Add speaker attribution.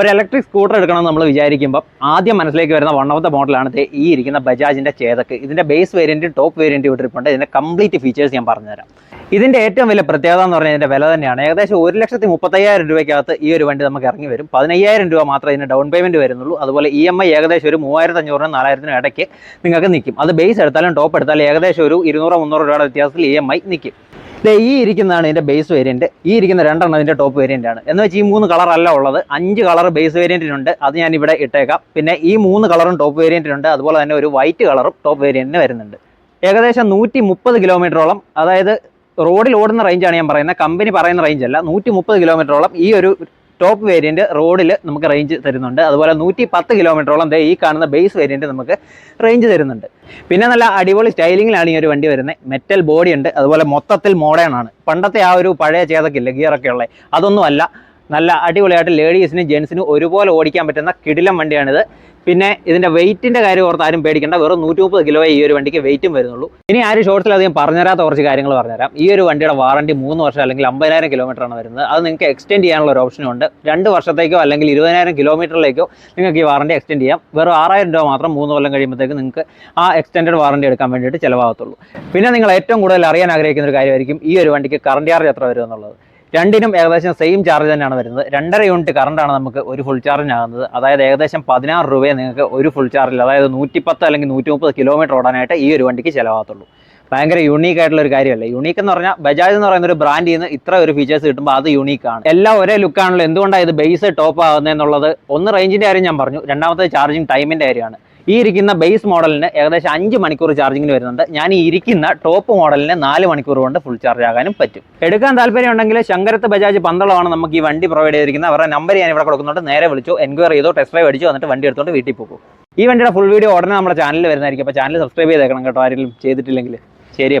Speaker 1: ഒരു electric scooter എടുക്കണം നമ്മൾ വിചാരിക്കുമ്പോൾ ആദ്യം മനസ്സിലേക്ക് വരുന്ന വൺ ഓഫ് ദ മോഡലാണ് ഈ ഇരിക്കുന്ന ബജാജിന്റെ ചേതക്ക് ഇതിന്റെ ബേസ് വേരിയന്റും ടോപ്പ് വേരിയന്റും ഇട്ടിട്ടുണ്ട്. ഇതിന്റെ കംപ്ലീറ്റ് ഫീച്ചേഴ്സ് ഞാൻ പറഞ്ഞുതരാം. ഇതിന്റെ ഏറ്റവും വലിയ പ്രത്യേകത എന്ന് പറഞ്ഞാൽ ഇതിന്റെ വില തന്നെയാണ്. ഏകദേശം ഒരു ലക്ഷത്തി മുപ്പത്തയ്യായിരം രൂപയ്ക്കകത്ത് ഈ ഒരു വണ്ടി നമുക്ക് ഇറങ്ങി വരും. പതിനയ്യായിരം രൂപ മാത്രമേ ഇതിന് ഡൗൺ പേയ്മെന്റ് വരുന്നുള്ളൂ. അതുപോലെ ഇ എം ഐ ഏകദേശം ഒരു മൂവായിരത്തി അഞ്ഞൂറിനും നാലായിരത്തിനും ഇടയ്ക്ക് നിങ്ങൾക്ക് നിൽക്കും. അത് ബേസ് എടുത്താലും ടോപ്പ് എടുത്താലും ഏകദേശം ഒരു ഇരുന്നൂറ് മുന്നൂറ് രൂപയുടെ വ്യത്യാസത്തിൽ ഇ എം ഐ നിൽക്കും. ഈ ഇരിക്കുന്നതാണ് ഇതിന്റെ ബേസ് വേരിയന്റ് ഈ ഇരിക്കുന്ന രണ്ടെണ്ണം ഇതിന്റെ ടോപ്പ് വേരിയന്റ് ആണ്. എന്ന് വെച്ചാൽ ഈ മൂന്ന് കളറല്ല ഉള്ളത്. അഞ്ച് കളർ ബേസ് വേരിയന്റിനുണ്ട് അത് ഞാൻ ഇവിടെ ഇട്ടേക്കാം. പിന്നെ ഈ മൂന്ന് കളറും ടോപ്പ് വേരിയന്റിനുണ്ട് അതുപോലെ തന്നെ ഒരു വൈറ്റ് കളറും ടോപ്പ് വേരിയന്റിന് വരുന്നുണ്ട്. ഏകദേശം നൂറ്റി മുപ്പത് കിലോമീറ്ററോളം അതായത് റോഡിൽ ഓടുന്ന റേഞ്ചാണ് ഞാൻ പറയുന്നത്. കമ്പനി പറയുന്ന റേഞ്ച് അല്ല. നൂറ്റി മുപ്പത് കിലോമീറ്ററോളം ഈ ഒരു ടോപ്പ് വേരിയന്റ് റോഡിൽ നമുക്ക് റേഞ്ച് തരുന്നുണ്ട്. അതുപോലെ നൂറ്റി പത്ത് കിലോമീറ്ററോളം ദേ ഈ കാണുന്ന ബേസ് വേരിയന്റ് നമുക്ക് റേഞ്ച് തരുന്നുണ്ട്. പിന്നെ നല്ല അടിപൊളി സ്റ്റൈലിങ്ങിലാണ് ഈ ഒരു വണ്ടി വരുന്നത്. മെറ്റൽ ബോഡി ഉണ്ട്. അതുപോലെ മൊത്തത്തിൽ മോഡേൺ ആണ്. പണ്ടത്തെ ആ ഒരു പഴയ ചേതക്കില്ല ഗിയറൊക്കെ ഉള്ളത് അതൊന്നും അല്ല നല്ല അടിപൊളിയായിട്ട് ലേഡീസിനും ജെൻസിനും ഒരുപോലെ ഓടിക്കാൻ പറ്റുന്ന കിടിലം വണ്ടിയാണിത്. പിന്നെ ഇതിന്റെ വെയിറ്റിന്റെ കാര്യം ഓർത്ത് ആരും പേടിക്കേണ്ട. വെറും നൂറ്റി മുപ്പത് കിലോ ഈ ഒരു വണ്ടിക്ക് വെയിറ്റും വരുന്നുള്ളൂ. ഇനി ആരും ഷോർട്സിൽ അധികം പറഞ്ഞുതരാത്ത കുറച്ച് കാര്യങ്ങൾ പറഞ്ഞുതരാം. ഈ ഒരു വണ്ടിയുടെ വാറണ്ടി മൂന്ന് വർഷം അല്ലെങ്കിൽ അമ്പതിനായിരം കിലോമീറ്റർ ആണ് വരുന്നത്. അത് നിങ്ങൾക്ക് എക്സ്റ്റെൻഡ് ചെയ്യാനുള്ള ഒരു ഓപ്ഷനും ഉണ്ട്. രണ്ട് വർഷത്തേക്കോ അല്ലെങ്കിൽ ഇരുപതിനായിരം കിലോമീറ്ററിലേക്കോ നിങ്ങൾക്ക് ഈ വാറണ്ടി എക്സ്റ്റെൻഡ് ചെയ്യാം. വെറും ആറായിരം രൂപ മാത്രം മൂന്ന് കൊല്ലം കഴിയുമ്പോഴത്തേക്ക് നിങ്ങൾക്ക് ആ എക്സ്റ്റെൻഡ് വാറണ്ടി എടുക്കാൻ വേണ്ടിയിട്ട് ചിലവാകത്തുള്ളൂ. പിന്നെ നിങ്ങൾ ഏറ്റവും കൂടുതൽ അറിയാൻ ആഗ്രഹിക്കുന്ന ഒരു കാര്യമായിരിക്കും ഈ ഒരു വണ്ടിക്ക് കറണ്ട് ചാർജ് എത്ര വരും എന്നുള്ളത്. രണ്ടിനും ഏകദേശം സെയിം ചാർജ് തന്നെയാണ് വരുന്നത്. രണ്ടര യൂണിറ്റ് കറണ്ടാണ് നമുക്ക് ഒരു ഫുൾ ചാർജിനാകുന്നത് അതായത് ഏകദേശം പതിനാറ് രൂപയെ നിങ്ങൾക്ക് ഒരു ഫുൾ ചാർജിൽ അതായത് നൂറ്റിപ്പത്ത് അല്ലെങ്കിൽ നൂറ്റി മുപ്പത് കിലോമീറ്റർ ഓടാനായിട്ട് ഈ ഒരു വണ്ടിക്ക് ചിലവാകത്തുള്ളൂ. ഭയങ്കര യുണീക്ക് ആയിട്ടുള്ള ഒരു കാര്യമല്ലേ? യുണീക്ക് എന്ന് പറഞ്ഞാൽ ബജാജ് എന്ന് പറയുന്ന ഒരു ബ്രാൻഡിൽ നിന്ന് ഇത്ര ഒരു ഫീച്ചേഴ്സ് കിട്ടുമ്പോൾ അത് യുണീക്ക് ആണ്. എല്ലാം ഒരേ ലുക്കാണല്ലോ എന്തുകൊണ്ടാണ് ഇത് ബേസ് ടോപ്പ് ആകുന്നത് എന്നുള്ളത്? ഒന്ന് റേഞ്ചിന്റെ കാര്യം ഞാൻ പറഞ്ഞു. രണ്ടാമത്തെ ചാർജിങ് ടൈമിന്റെ കാര്യമാണ്. ഈ ഇരിക്കുന്ന ബേസ് മോഡലിന് ഏകദേശം അഞ്ച് മണിക്കൂർ ചാർജിങ്ങിന് വരുന്നുണ്ട്. ഞാൻ ഈ ഇരിക്കുന്ന ടോപ്പ് മോഡലിന് നാല് മണിക്കൂർ കൊണ്ട് ഫുൾ ചാർജ് ആകാനും പറ്റും. എടുക്കാൻ താല്പര്യം ഉണ്ടെങ്കിൽ ശങ്കരത്ത് ബജാജ് പന്തളമാണ് നമുക്ക് ഈ വണ്ടി പ്രൊവൈഡ് ചെയ്തിരിക്കുന്നത്. അവരുടെ നമ്പർ ഞാൻ ഇവിടെ കൊടുക്കുന്നുണ്ട്. നേരെ വിളിച്ചു എൻക്വയറി ചെയ്തോ ടെസ്റ്റ് ഡ്രൈവ് അടിച്ചു എന്നിട്ട് വണ്ടി എടുത്തോണ്ട് വീട്ടിൽ പോകും. ഈ വണ്ടിയുടെ ഫുൾ വീഡിയോ ഉടനെ നമ്മുടെ ചാനലിൽ വരുന്നതായിരിക്കും. അപ്പോൾ ചാനൽ സബ്സ്ക്രൈബ് ചെയ്തേക്കണം കേട്ടോ. ആരെങ്കിലും ചെയ്തിട്ടില്ലെങ്കിൽ. ശരി